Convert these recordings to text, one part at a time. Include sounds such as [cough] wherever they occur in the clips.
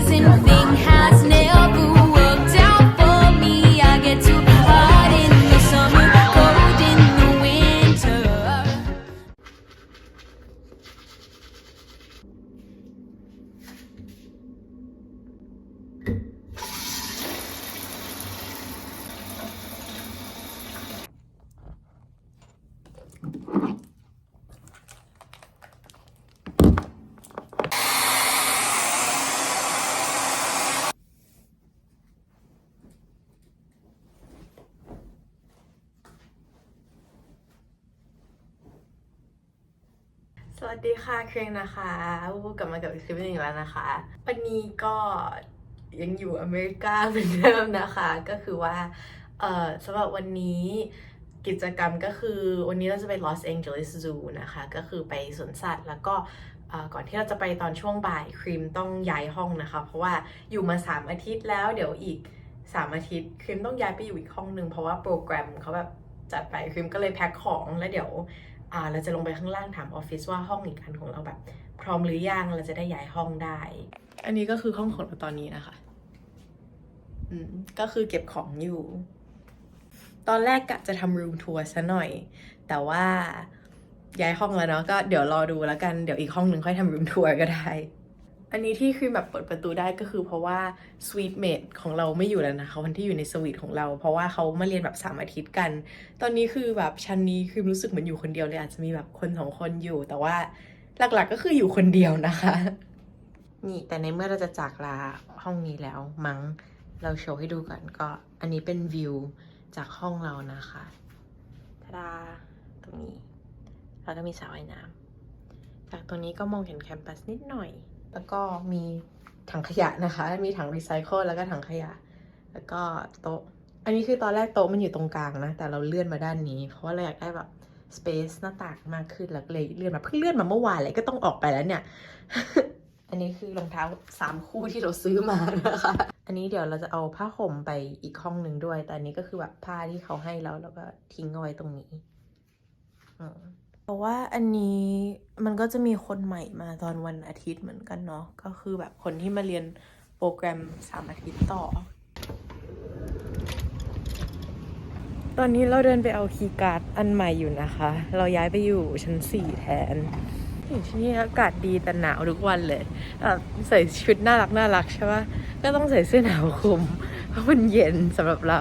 season feels. ดีค่ะเครงนะคะกลับมากับอีกคลิปหนึงอีกแล้วนะคะ วันนี้ก็ยังอยู่อเมริกาเหมือนเดิมนะคะ ก็คือว่าเอ่อสำหรับวันนี้กิจกรรมก็คือวันนี้เราจะไปลอสแองเจลิสซูนะคะ ก็คือไปสวนสัตว์แล้วก็ก่อนที่เราจะไปตอนช่วงบ่ายครีมต้องย้ายห้องนะคะ เพราะว่าอยู่มา 3 อาทิตย์แล้วเดี๋ยวอีก 3 อาทิตย์ครีมต้องย้ายไปอยู่อีกห้องหนึ่งเพราะว่าโปรแกรมเขาแบบจัดไปครีมก็เลยแพ็คของแล้วเดี๋ยว เราจะลงไปข้างล่างถามออฟฟิศว่าห้องอีกอันของเราแบบ พร้อมหรือยังเราจะได้ย้ายห้องได้ อันนี้ก็คือห้องของเราตอนนี้นะคะอืมก็คือเก็บของอยู่ ตอนแรกกะจะทำรูมทัวร์ซะหน่อย แต่ว่าย้ายห้องแล้วเนาะก็เดี๋ยวรอดูแล้วกันเดี๋ยวอีกห้องหนึ่งค่อยทำรูมทัวร์ก็ได้ อันนี้ที่คือแบบเปิดประตูได้ก็คือเพราะว่าสวีทเมดของเราไม่อยู่แล้วนะคะวันที่อยู่ในสวีทของเรา เพราะว่าเขามาเรียนแบบสามอาทิตย์กัน ตอนนี้คือแบบชั้นนี้คือรู้สึกเหมือนอยู่คนเดียวเลยอาจจะมีแบบคนสองคนอยู่ แต่ว่าหลักๆก็คืออยู่คนเดียวนะคะ นี่แต่ในเมื่อเราจะจากลาห้องนี้แล้วมั้งเราโชว์ให้ดูก่อนก็ อันนี้เป็นวิวจากห้องเรานะคะทาดาตรงนี้ แล้วก็มีสระว่ายน้ำจากตรงนี้ก็มองเห็นแคมปัสนิดหน่อย แล้วก็มีถังขยะนะคะ มีถังรีไซเคิลแล้วก็ถังขยะ แล้วก็โต๊ะ อันนี้คือตอนแรกโต๊ะมันอยู่ตรงกลางนะ แต่เราเลื่อนมาด้านนี้ เพราะว่าเราอยากได้แบบ space หน้าต่างมากขึ้นแล้วเลยเลื่อนมาเพิ่งเลื่อนมาเมื่อวานเลยก็ต้องออกไปแล้วเนี่ย อันนี้คือรองเท้าสามคู่ที่เราซื้อมานะคะ อันนี้เดี๋ยวเราจะเอาผ้าห่มไปอีกห้องหนึ่งด้วย แต่อันนี้ก็คือแบบผ้าที่เขาให้เราแล้วก็ทิ้งเอาไว้ตรงนี้อืม ราะว่าอันนี้มันก็จะมีคนใหม่มาตอนวันอาทิตย์เหมือนกันเนาะก็คือแบบคนที่มาเรียนโปรแกรมสามอาทิตย์ต่อ ตอนนี้เราเดินไปเอาคีย์การ์ดอันใหม่อยู่นะคะ เราย้ายไปอยู่ชั้นสี่แทนอยู่ที่นี่อากาศดีแต่หนาวทุกวันเลยแบบใส่ชุดน่ารักน่ารักใช่ปะก็ต้องใส่เสื้อหนาวคลุมเพราะมันเย็นสำหรับเรา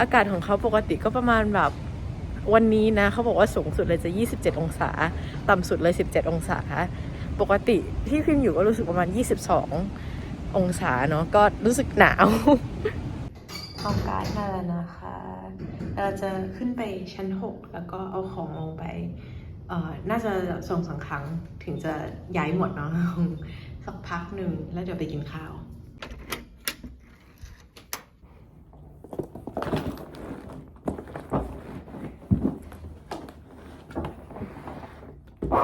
อากาศของเขาปกติก็ประมาณแบบ วันนี้นะเขาบอกว่าสูงสุดเลยจะ 27 องศา ต่ำสุดเลย 17 องศา ปกติที่พิมอยู่ก็รู้สึกประมาณ 22 องศาเนาะก็รู้สึกหนาวห้องการ์ดมาแล้วนะคะ เราจะขึ้นไปชั้น 6 แล้วก็เอาของลงไป เอ่อ น่าจะส่งสองครั้งถึงจะย้ายหมดเนาะสักพักหนึ่งแล้วเดี๋ยวไปกินข้าว ตา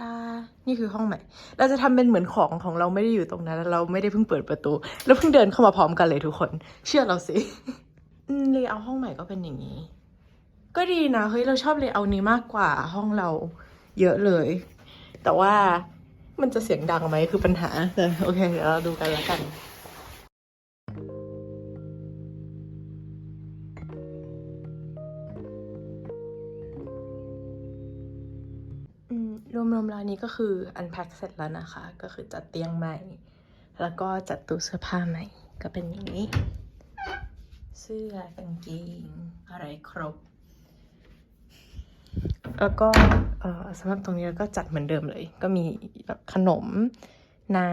ดา นี่คือห้องใหม่ เราจะทำเป็นเหมือนของของเราไม่ได้อยู่ตรงนั้นแล้วเราไม่ได้เพิ่งเปิดประตู แล้วเพิ่งเดินเข้ามาพร้อมกันเลยทุกคน เชื่อเราสิอืมเลยเอาห้องใหม่ก็เป็นอย่างนี้ ก็ดีนะ เฮ้ย เราชอบเลยเอานี้มากกว่าห้องเราเยอะเลย แต่ว่ามันจะเสียงดังไหมคือปัญหาแต่โอเค เดี๋ยวเราดูกันแล้วกัน รวมๆร้านนี้ก็คืออันแพ็คเสร็จแล้วนะคะ ก็คือจัดเตียงใหม่ แล้วก็จัดตู้เสื้อผ้าใหม่ ก็เป็นอย่างนี้ เสื้อกางเกงอะไรครบ แล้วก็สำหรับตรงนี้ก็จัดเหมือนเดิมเลย ก็มีแบบขนม น้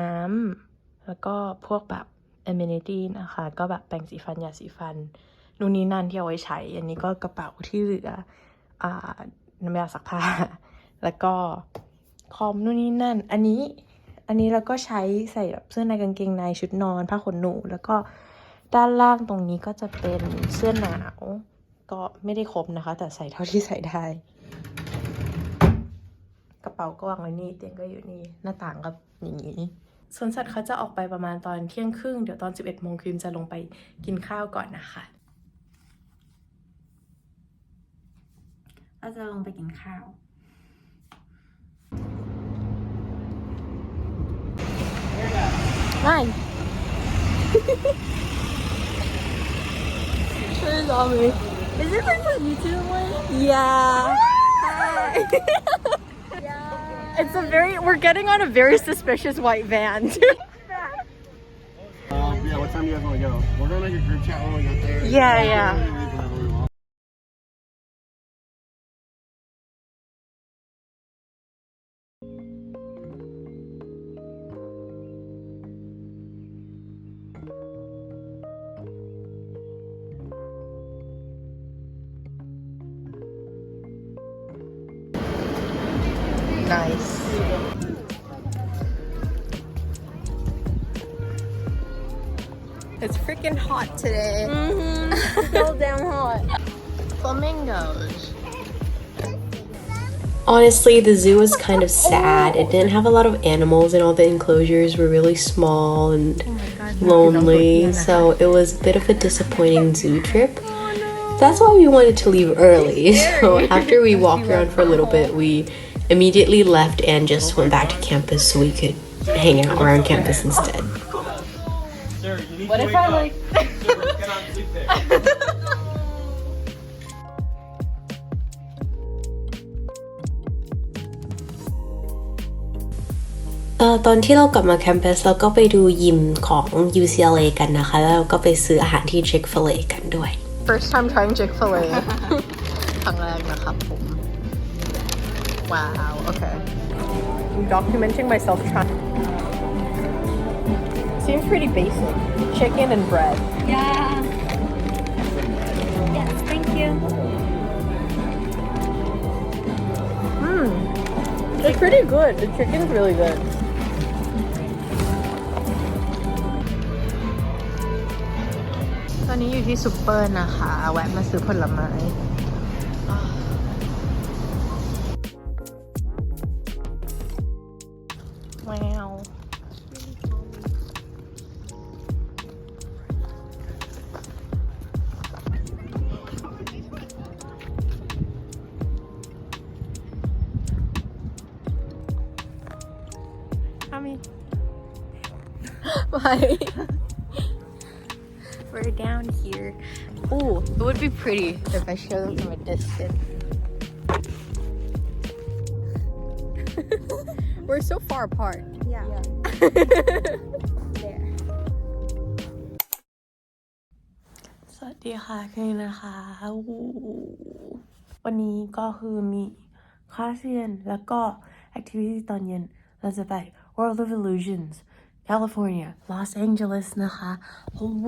ำ แล้วก็พวกแบบ amenity นะคะ ก็แบบแปรงสีฟันยาสีฟันนู่นนี่นั่นที่เอาไว้ใช้ อันนี้ก็กระเป๋าที่เหลืออ่าน้ำยาซักผ้า แล้วก็คอมนู่นนี่นั่น อันนี้อันนี้เราก็ใช้ใส่แบบเสื้อในกางเกงในชุดนอนผ้าขนหนู แล้วก็ด้านล่างตรงนี้ก็จะเป็นเสื้อหนาว ก็ไม่ได้ครบนะคะ แต่ใส่เท่าที่ใส่ได้ กระเป๋าก็วางไว้นี่เตียงก็อยู่นี่หน้าต่างก็อย่างนี้สวนสัตว์เขาจะออกไปประมาณตอนเที่ยงครึ่งเดี๋ยวตอน 11โมงครีมจะลงไปกินข้าวก่อนนะคะเราจะลงไปกินข้าว Hi. Where's Ami? Is it like a YouTube one? [laughs] Yeah. It's a very, we're getting on a very suspicious white van. [laughs] Um, yeah, what time do you guys want to go? We're gonna make a group chat when we get there. Yeah, yeah. It's freaking hot today. Mm-hmm. Go [laughs] down hot. Flamingos. Honestly, the zoo was kind of sad. It didn't have a lot of animals, and all the enclosures were really small and lonely. So it was a bit of a disappointing zoo trip. That's why we wanted to leave early. [laughs] So after we walked around for a little bit, we immediately left and just went back to campus so we could hang out around campus instead. What if I like? เอ่อตอนที่เรากลับมาแคมปัสเราก็ไปดูยิมของ UCLA กันนะคะ แล้วเราก็ไปซื้ออาหารที่ Chick-fil-A กันด้วย First time trying Chick-fil-A ครั้งแรกนะครับผม Wow okay I'm documenting myself trying Seems pretty basic chicken and bread Yeah. Yes, thank you. Mmm It's pretty good the chicken's really good ตอนนี้อยู่ที่ซูเปอร์นะคะ แวะมาซื้อผลไม้ Bye. [laughs] We're down here. Oh, it would be pretty if I show them from a distance. [laughs] We're so far apart. Yeah. [laughs] there. สวัสดีค่ะคือนะคะอู้วันนี้ก็คือมีคลาสเรียนแล้วก็ activity ตอนเย็น เราจะไป World of Illusions California Los Angeles นะคะโอ้โ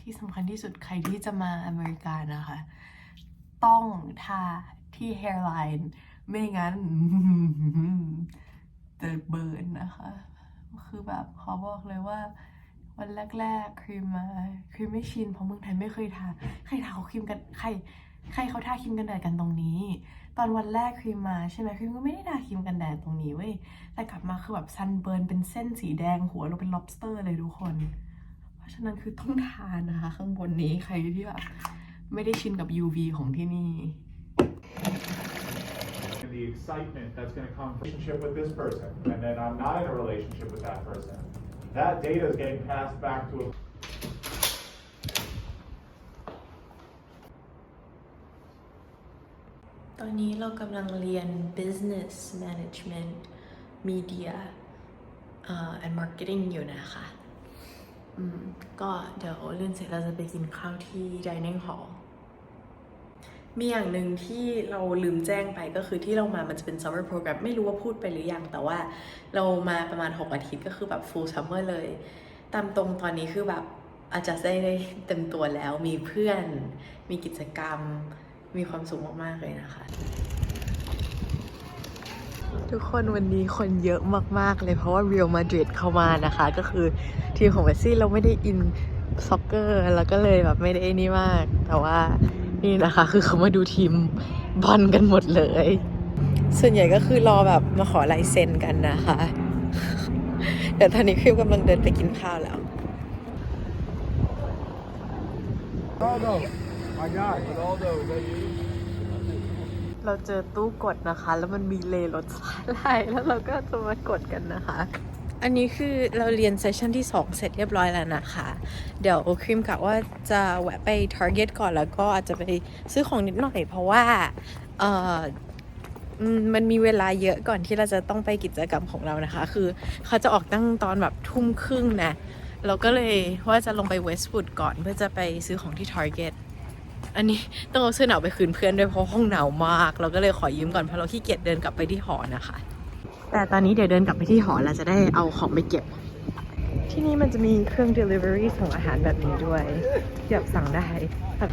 ที่สำคัญที่สุดใครที่จะมาอเมริกานะคะ ต้องทาที่ hairline ไม่งั้น จะเบิร์นนะคะ คือแบบขอบอกเลยว่า วันแรกๆครีมมาครีมไม่ชินเพราะเมืองไทยไม่เคยทาใครทาเขาครีมกันใครใครเขาทาครีมกันแดดกันตรงนี้ ตอนวันแรกครีมมาใช่ไหมครีมก็ไม่ได้ทาครีมกันแดดตรงนี้เว้ยแต่กลับมาคือแบบซันเบิร์นเป็นเส้นสีแดงหัวเราเป็น lobster เลยทุกคน เพราะฉะนั้นคือต้องทานนะคะ ข้างบนนี้ใครที่แบบไม่ได้ชินกับ UV ของที่นี่ the excitement that's going to come from relationship with this person, and then I'm not in a relationship with that person. That data is getting passed back to a ตอนนี้เรากำลังเรียน business management media เอ่อ and marketing อยู่นะคะ อืม ก็เดี๋ยวเรียนเสร็จเราจะไปกินข้าวที่ dining hall มีอย่างหนึ่งที่เราลืมแจ้งไปก็คือที่เรามามันจะเป็น summer program ไม่รู้ว่าพูดไปหรือยัง แต่ว่าเรามาประมาณ 6 อาทิตย์ก็คือแบบ full summer เลย ตามตรงตอนนี้คือแบบอาจจะได้ได้เต็มตัวแล้วมีเพื่อน มีกิจกรรม มีความสุขมากๆเลยนะคะ ทุกคนวันนี้คนเยอะมาก ๆ เลยเพราะว่า Real Madrid เข้ามานะคะ ก็คือทีมของเมสซี่เราไม่ได้อินซ็อกเกอร์ แล้วก็เลยแบบไม่ได้นี่มาก แต่ว่า นี่นะคะ คือเขามาดูทีมบอลกันหมดเลย ส่วนใหญ่ก็คือรอแบบมาขอลายเซ็นกันนะคะเดี๋ยวตอนนี้คริมกำลังเดินไปกินข้าวแล้ว Ronaldo. My guy. Ronaldo, is that you? เราเจอตู้กดนะคะ แล้วมันมีเลรถสไลด์แล้วเราก็จะมากดกันนะคะ อันนี้คือเราเรียนเซสชันที่ 2 เสร็จเรียบร้อยแล้วนะคะ เดี๋ยวครีมกะว่าจะแวะไป Target ก่อนแล้วก็อาจจะไปซื้อของนิดหน่อย เพราะว่าเออมันมีเวลาเยอะก่อนที่เราจะต้องไปกิจกรรมของเรานะคะ คือเขาจะออกตั้งตอนแบบทุ่มครึ่งนะ เราก็เลยว่าจะลงไปเวสต์ o ูดก่อนเพื่อจะไปซื้อของที่ Target อันนี้ต้องเอาเสื้อหนาวไปคืนเพื่อนด้วยเพราะห้องหนาวมาก เราก็เลยขอยืมก่อนเพราะเราขี้เกียจเดินกลับไปที่หอนะคะ แต่ตอนนี้เดี๋ยวเดินกลับไปที่หอเราจะได้เอาของไปเก็บ ที่นี่มันจะมีเครื่อง delivery ส่งอาหารแบบนี้ด้วยที่แบบสั่งได้แบบ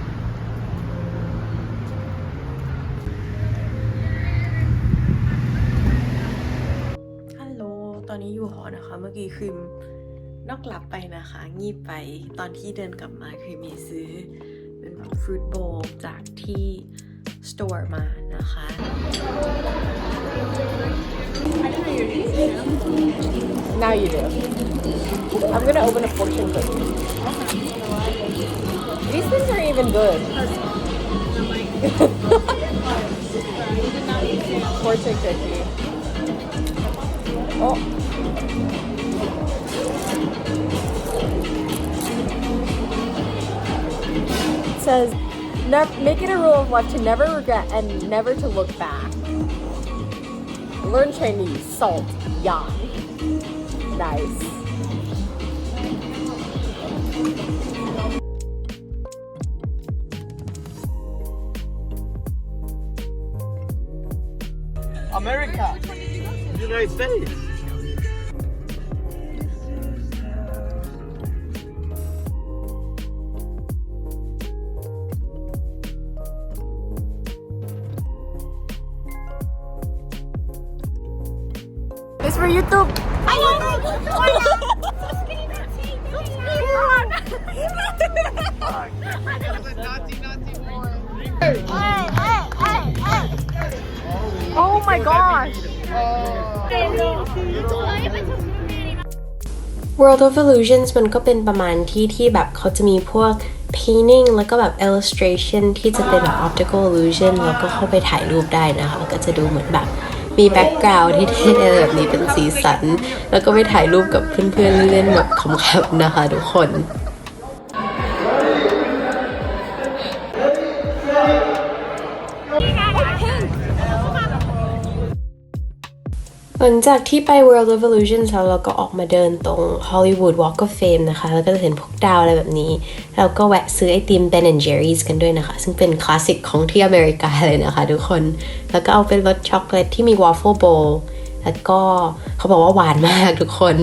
ฮัลโหลตอนนี้อยู่หอนะคะ เมื่อกี้ครีมนอกหลับไปนะคะ งีบไปตอนที่เดินกลับมาครีมมีซื้อเป็นแบบฟรุตโบว์จากที่สโตร์มานะคะ Now you do. I'm gonna open a fortune cookie. These things are even good. [laughs] fortune cookie. Oh. It says, make it a rule of life to never regret and never to look back. Learn Chinese, salt, yang. Nice. America. United States. It's for YouTube. Oh my gosh. World of Illusions มันก็เป็นประมาณที่ที่แบบเขาจะมีพวก painting แล้วก็แบบ illustration ที่จะเป็นแบบ optical illusion แล้วก็เข้าไปถ่ายรูปได้นะคะก็จะดูเหมือนแบบ มีแบ็กกราวด์ที่เท่ๆแบบนี้เป็นสีสัน แล้วก็ไปถ่ายรูปกับเพื่อนๆเล่นๆแบบขำๆนะคะทุกคน หลังจากที่ไป World of Illusions แล้วเราก็ออกมาเดินตรง Hollywood Walk of Fame นะคะ แล้วก็จะเห็นพวกดาวอะไรแบบนี้ แล้วก็แวะซื้อไอติม Ben Jerry's กันด้วยนะคะ ซึ่งเป็นคลาสสิกของที่อเมริกาเลยนะคะทุกคน แล้วก็เอาเป็นรสช็อกโกแลตที่มี waffle bowl แล้วก็เขาบอกว่าหวานมากทุกคน